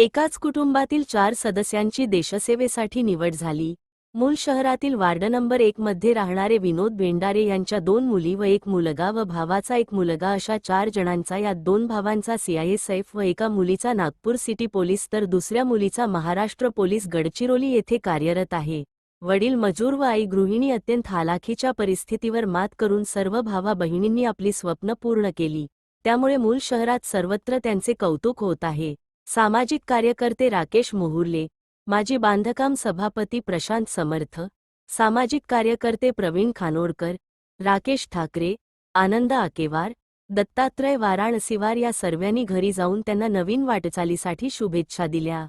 एकाच कुटुंबातील चार सदस्यांची देशसेवेसाठी निवड झाली. मूल शहरातील वार्ड नंबर एक मध्ये राहणारे विनोद भेंडारे यांच्या दोन मुली व एक मुलगा व भावाचा एक मुलगा अशा चार जणांचा यात दोन भावांचा सीआयए सैफ व एका मुलीचा नागपूर सिटी पोलीस तर दुसऱ्या मुलीचा महाराष्ट्र पोलीस गडचिरोली येथे कार्यरत आहे. वडील मजूर व आई गृहिणी अत्यंत हालाखीच्या परिस्थितीवर मात करून सर्व भावा बहिणींनी आपली स्वप्न पूर्ण केली. त्यामुळे मूल शहरात सर्वत्र त्यांचे कौतुक होत आहे. सामाजिक कार्यकर्ते राकेश मोहुर्ले माजी बांधकाम सभापती प्रशांत समर्थ सामाजिक कार्यकर्ते प्रवीण खानोडकर राकेश ठाकरे आनंद आकेवार दत्तात्रय वाराणसीवार या सर्वांनी घरी जाऊन त्यांना नवीन वाटचालीसाठी शुभेच्छा दिल्या.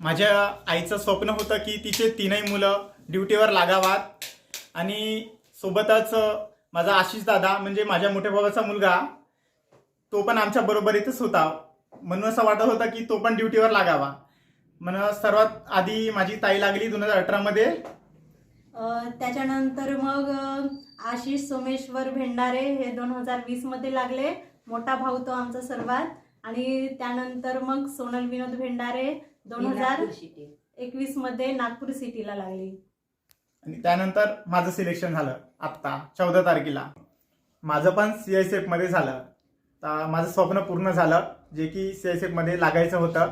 माझ्या आईचं स्वप्न होतं की तिचे तीनही मुलं ड्युटीवर लागावात आणि सोबतच माझा आशिष दादा म्हणजे माझ्या मोठ्या भावाचा मुलगा तो पण आमच्या बरोबरीतच होता. म्हणून असं वाटत होतं की तो पण ड्युटीवर लागावा. म्हणून सर्वात आधी माझी ताई लागली दोन हजार अठरामध्ये अ, त्याच्यानंतर मग आशिष सोमेश्वर भेंडारे हे दोन हजार वीसमध्ये लागले. मोठा भाऊ तो आमचा सर्वात. आणि त्यानंतर मग सोनल विनोद भेंडारे दोन हजार एकवीसमध्ये नागपूर सिटीला लागली. आणि त्यानंतर माझं सिलेक्शन झालं आत्ता चौदा तारखेला. माझं पण सी आय सी एफमध्ये झालं. तर माझं स्वप्न पूर्ण झालं. जे की सी एफमध्ये लागायचं होतं.